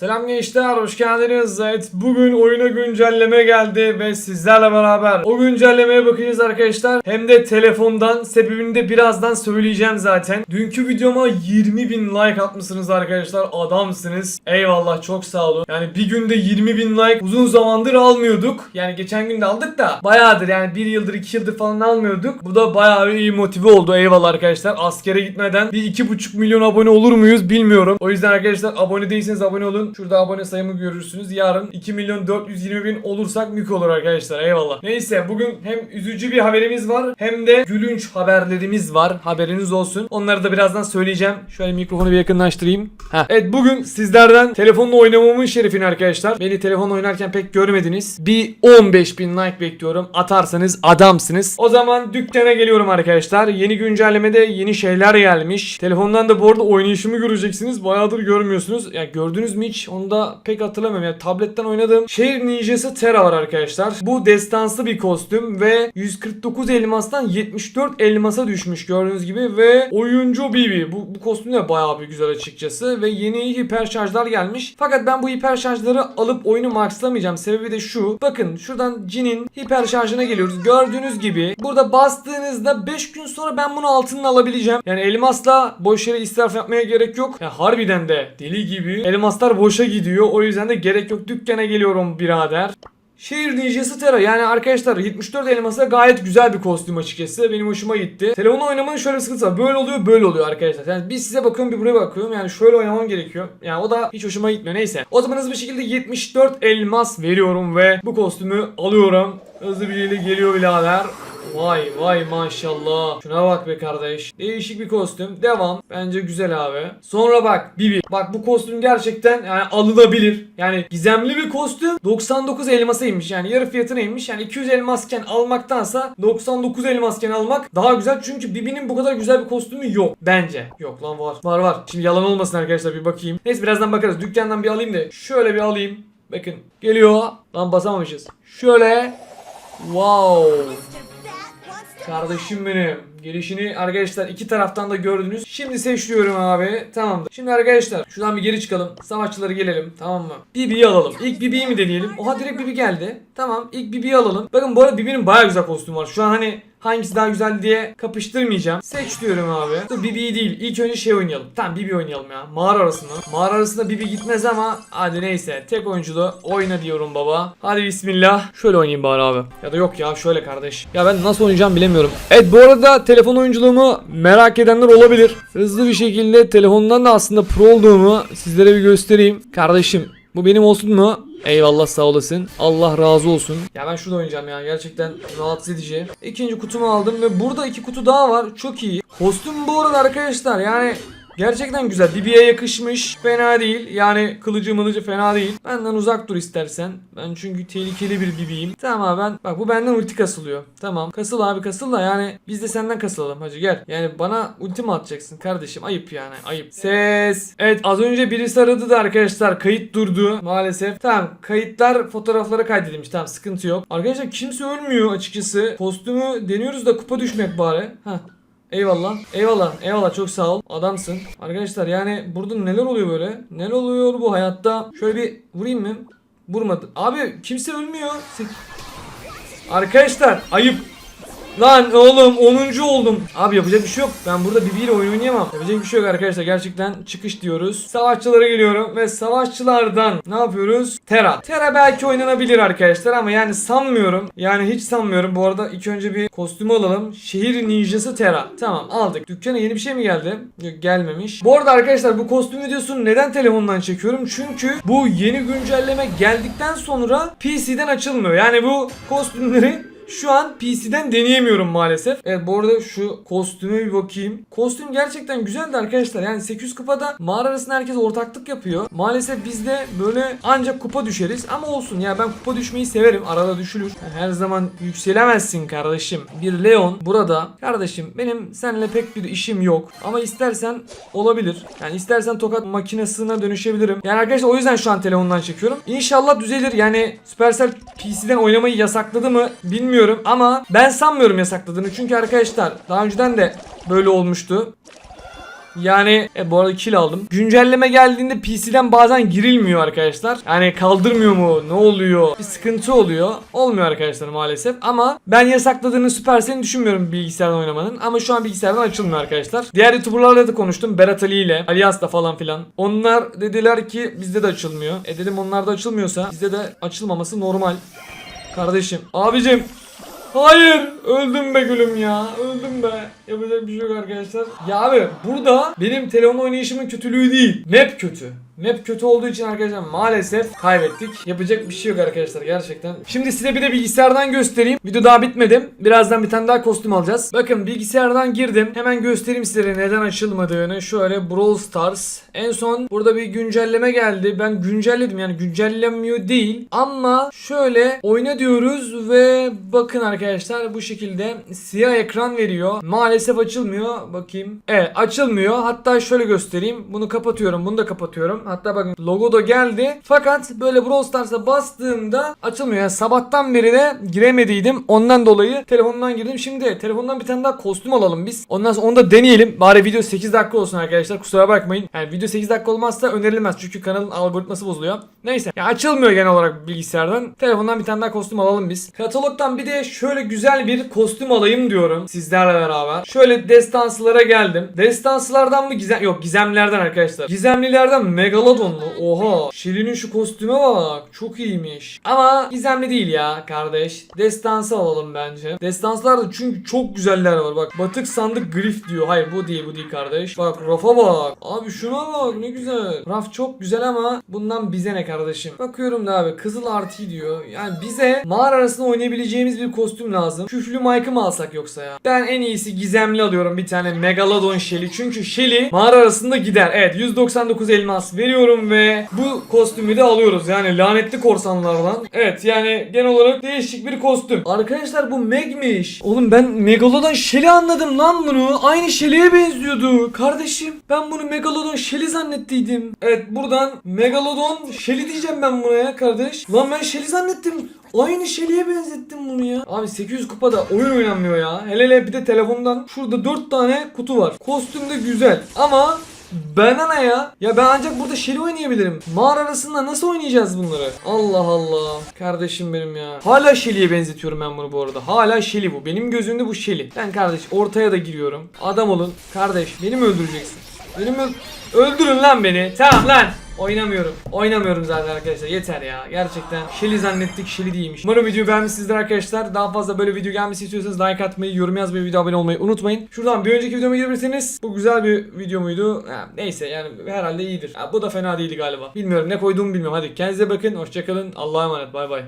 Selam gençler, hoş geldiniz. Evet, bugün oyuna güncelleme geldi ve sizlerle beraber o güncellemeye bakacağız arkadaşlar. Hem de telefondan, sebebini de birazdan söyleyeceğim zaten. Dünkü videoma 20 bin like atmışsınız arkadaşlar, adamsınız. Eyvallah, çok sağ olun. Yani bir günde 20 bin like uzun zamandır almıyorduk. Yani geçen gün de aldık da bayağıdır yani bir yıldır iki yıldır falan almıyorduk. Bu da bayağı iyi motive oldu, eyvallah arkadaşlar. Askere gitmeden bir iki buçuk milyon abone olur muyuz bilmiyorum. O yüzden arkadaşlar abone değilseniz abone olun. Şurada abone sayımı görürsünüz. Yarın 2 milyon 420 bin olursak mük olur arkadaşlar. Eyvallah. Neyse bugün hem üzücü bir haberimiz var hem de gülünç haberlerimiz var. Haberiniz olsun. Onları da birazdan söyleyeceğim. Şöyle mikrofonu bir yakınlaştırayım. Heh. Evet bugün sizlerden telefonla oynamamın şerefini arkadaşlar. Beni telefonla oynarken pek görmediniz. Bir 15 bin like bekliyorum. Atarsanız adamsınız. O zaman dükkana geliyorum arkadaşlar. Yeni güncellemede yeni şeyler gelmiş. Telefondan da bu arada oynayışımı göreceksiniz. Bayağıdır görmüyorsunuz. Ya gördünüz mü hiç? Onu da pek hatırlamıyorum. Yani tabletten oynadığım Şehir Ninjası Terra var arkadaşlar. Bu destanslı bir kostüm ve 149 elmastan 74 elmasa düşmüş gördüğünüz gibi ve oyuncu Bibi. Bu, bu kostüm de bayağı bir güzel açıkçası ve yeni hiper şarjlar gelmiş. Fakat ben bu hiper şarjları alıp oyunu maxlamayacağım. Sebebi de şu. Bakın şuradan Jin'in hiper şarjına geliyoruz. Gördüğünüz gibi burada bastığınızda 5 gün sonra ben bunu altından alabileceğim. Yani elmasla boş yere israf yapmaya gerek yok. Ya harbiden de deli gibi elmaslar boşa gidiyor. O yüzden de gerek yok. Dükkana geliyorum birader. Şehir Ninjası Terra yani arkadaşlar 74 elması gayet güzel bir kostüm açıkçası. Benim hoşuma gitti. Telefonla oynamanın şöyle bir sıkıntısı var. Böyle oluyor böyle oluyor arkadaşlar. Yani bir size bakıyorum bir buraya bakıyorum. Yani şöyle oynamam gerekiyor. Yani o da hiç hoşuma gitmiyor. Neyse. O zaman hızlı bir şekilde 74 elmas veriyorum ve bu kostümü alıyorum. Hızlı bir şekilde geliyor birader. Vay vay maşallah. Şuna bak be kardeş. Değişik bir kostüm. Devam. Bence güzel abi. Sonra bak Bibi. Bak bu kostüm gerçekten yani alınabilir. Yani gizemli bir kostüm. 99 elmasa inmiş. Yani yarı fiyatına inmiş. Yani 200 elmasken almaktansa 99 elmasken almak daha güzel. Çünkü Bibi'nin bu kadar güzel bir kostümü yok. Bence. Yok lan var. Var var. Şimdi yalan olmasın arkadaşlar bir bakayım. Neyse birazdan bakarız. Dükkandan bir alayım da şöyle bir alayım. Bakın geliyor. Lan basamamışız. Şöyle. Wow. Kardeşim benim. Gelişini arkadaşlar iki taraftan da gördünüz. Şimdi seçiyorum abi. Tamamdır. Şimdi arkadaşlar şuradan bir geri çıkalım. Savaşçıları gelelim. Tamam mı? Bibi'yi alalım. İlk Bibi'yi mi deneyelim? Oha direkt Bibi geldi. Tamam. ilk Bibi'yi alalım. Bakın bu arada Bibi'nin baya güzel kostümü var. Şu an hani hangisi daha güzel diye kapıştırmayacağım. Seç diyorum abi. Dur Bibi'yi değil. İlk önce şey oynayalım. Tamam Bibi oynayalım ya. Mağara arasında. Mağara arasında Bibi gitmez ama hadi neyse. Tek oyunculu oyna diyorum baba. Hadi bismillah. Şöyle oynayayım bari abi. Ya da yok ya şöyle kardeş. Ya ben nasıl oynayacağım bilemiyorum. Evet bu arada telefon oyunculuğumu merak edenler olabilir. Hızlı bir şekilde telefondan da aslında pro olduğumu sizlere bir göstereyim. Kardeşim bu benim olsun mu? Eyvallah sağ olasın. Allah razı olsun. Ya ben şurada oynayacağım ya. Gerçekten rahatsız edici. İkinci kutumu aldım ve burada iki kutu daha var. Çok iyi. Kostüm bu arada arkadaşlar yani Gerçekten güzel. Bibi'ye yakışmış. Fena değil. Yani kılıcı mılıcı fena değil. Benden uzak dur istersen. Ben çünkü tehlikeli bir Bibi'yim. Tamam abi ben. Bak bu benden ulti kasılıyor. Tamam. Kasıl abi kasıl da yani biz de senden kasılalım. Hacı gel. Yani bana ulti mi atacaksın kardeşim? Ayıp yani. Ayıp. Ses. Evet az önce birisi aradı da arkadaşlar. Kayıt durdu. Maalesef. Tamam. Kayıtlar fotoğraflara kaydedilmiş. Tamam sıkıntı yok. Arkadaşlar kimse ölmüyor açıkçası. Kostümü deniyoruz da kupa düşmek bari. Heh. Eyvallah. Eyvallah. Eyvallah çok sağ ol. Adamsın. Arkadaşlar yani burada neler oluyor böyle? Neler oluyor bu hayatta? Şöyle bir vurayım mı? Vurmadı. Abi kimse ölmüyor. Arkadaşlar ayıp. Lan oğlum 10. oldum. Abi yapacak bir şey yok. Ben burada Bibi ile oyun oynayamam. Yapacak bir şey yok arkadaşlar. Gerçekten çıkış diyoruz. Savaşçılara geliyorum ve savaşçılardan ne yapıyoruz? Terra. Terra belki oynanabilir arkadaşlar ama yani sanmıyorum. Yani hiç sanmıyorum. Bu arada ilk önce bir kostümü alalım. Şehir ninjası Terra. Tamam aldık. Dükkana yeni bir şey mi geldi? Yok gelmemiş. Bu arada arkadaşlar bu kostüm videosunu neden telefondan çekiyorum? Çünkü bu yeni güncelleme geldikten sonra PC'den açılmıyor. Yani bu kostümleri şu an PC'den deneyemiyorum maalesef. Evet bu arada şu kostüme bir bakayım. Kostüm gerçekten güzeldi arkadaşlar. Yani 800 kupada mağara arasında herkes ortaklık yapıyor. Maalesef biz de böyle ancak kupa düşeriz. Ama olsun ya ben kupa düşmeyi severim. Arada düşülür. Her zaman yükselemezsin kardeşim. Bir Leon burada. Kardeşim benim seninle pek bir işim yok. Ama istersen olabilir. Yani istersen tokat makinesine dönüşebilirim. Yani arkadaşlar o yüzden şu an telefondan çekiyorum. İnşallah düzelir. Yani Supercell PC'den oynamayı yasakladı mı bilmiyorum ama ben sanmıyorum yasakladığını. Çünkü arkadaşlar daha önceden de böyle olmuştu. Yani e, bu arada kill aldım. Güncelleme geldiğinde PC'den bazen girilmiyor arkadaşlar. Yani kaldırmıyor mu? Ne oluyor? Bir sıkıntı oluyor. Olmuyor arkadaşlar maalesef. Ama ben yasakladığını Supercell'in düşünmüyorum bilgisayardan oynamanın. Ama şu an bilgisayardan açılmıyor arkadaşlar. Diğer YouTuber'larla da konuştum. Berat Ali ile, Alias'la falan filan. Onlar dediler ki bizde de açılmıyor. E dedim onlarda açılmıyorsa bizde de açılmaması normal. Kardeşim. Abicim. Hayır. Öldüm be gülüm ya. Öldüm be. Yapacak bir şey yok arkadaşlar. Ya abi burada benim telefon oynayışımın kötülüğü değil. Map kötü. Map kötü olduğu için arkadaşlar maalesef kaybettik. Yapacak bir şey yok arkadaşlar gerçekten. Şimdi size bir de bilgisayardan göstereyim. Video daha bitmedi. Birazdan bir tane daha kostüm alacağız. Bakın bilgisayardan girdim. Hemen göstereyim size neden açılmadığını. Şöyle Brawl Stars. En son burada bir güncelleme geldi. Ben güncelledim yani güncellenmiyor değil. Ama şöyle oyna diyoruz ve bakın arkadaşlar bu şekilde siyah ekran veriyor. Maalesef açılmıyor. Bakayım. Evet açılmıyor. Hatta şöyle göstereyim. Bunu kapatıyorum. Bunu da kapatıyorum. Hatta bakın logo da geldi. Fakat böyle Brawl Stars'a bastığımda açılmıyor. Yani sabahtan beri de giremediydim. Ondan dolayı telefondan girdim. Şimdi telefondan bir tane daha kostüm alalım biz. Ondan sonra onu da deneyelim. Bari video 8 dakika olsun arkadaşlar. Kusura bakmayın. Yani video 8 dakika olmazsa önerilmez. Çünkü kanalın algoritması bozuluyor. Neyse. Ya açılmıyor genel olarak bilgisayardan. Telefondan bir tane daha kostüm alalım biz. Katalogdan bir de şöyle güzel bir kostüm alayım diyorum. Sizlerle beraber. Şöyle destansılara geldim. Destansılardan mı gizem... Yok gizemlerden arkadaşlar. Gizemlilerden Megalodon mu? Oha. Şirin'in şu kostüme bak. Çok iyiymiş. Ama gizemli değil ya kardeş. Destansı alalım bence. Destanslarda çünkü çok güzeller var. Bak batık sandık grif diyor. Hayır bu değil bu değil kardeş. Bak rafa bak. Abi şuna bak ne güzel. Raf çok güzel ama bundan bize ne kardeşim? Bakıyorum da abi kızıl artı diyor. Yani bize mağara arasında oynayabileceğimiz bir kostüm lazım. Küflü Mike'ı mı alsak yoksa ya? Ben en iyisi gizemli alıyorum bir tane Megalodon Shelly. Çünkü Shelly mağara arasında gider. Evet 199 elmas veriyorum ve bu kostümü de alıyoruz. Yani lanetli korsanlardan. Evet yani genel olarak değişik bir kostüm. Arkadaşlar bu Meg'miş. Oğlum ben Megalodon Shelly anladım lan bunu. Aynı Shelly'e benziyordu. Kardeşim ben bunu Megalodon Shelly zannettiydim. Evet buradan Megalodon Shelly diyeceğim ben buna ya kardeş. Lan ben Shelly zannettim. Aynı Shelly'e benzettim bunu ya. Abi 800 kupada oyun oynanmıyor ya. Hele hele bir de telefondan şurada 4 tane kutu var. Kostüm de güzel ama bana ne ya? Ya ben ancak burada Shelly oynayabilirim. Mağara arasında nasıl oynayacağız bunları? Allah Allah. Kardeşim benim ya. Hala Shelly'e benzetiyorum ben bunu bu arada. Hala Shelly bu. Benim gözümde bu Shelly. Ben kardeş ortaya da giriyorum. Adam olun. Kardeş beni mi öldüreceksin? Beni mi öl- Öldürün lan beni. Tamam lan. Oynamıyorum. Oynamıyorum zaten arkadaşlar. Yeter ya. Gerçekten Shelly zannettik. Shelly değilmiş. Umarım videoyu beğenmişsinizdir arkadaşlar. Daha fazla böyle video gelmesi istiyorsanız like atmayı, yorum yazmayı, video abone olmayı unutmayın. Şuradan bir önceki videoma girebilirseniz bu güzel bir video muydu? Ha, neyse yani herhalde iyidir. Ha, bu da fena değildi galiba. Bilmiyorum ne koyduğumu bilmiyorum. Hadi kendinize bakın. Hoşçakalın. Allah'a emanet. Bay bay.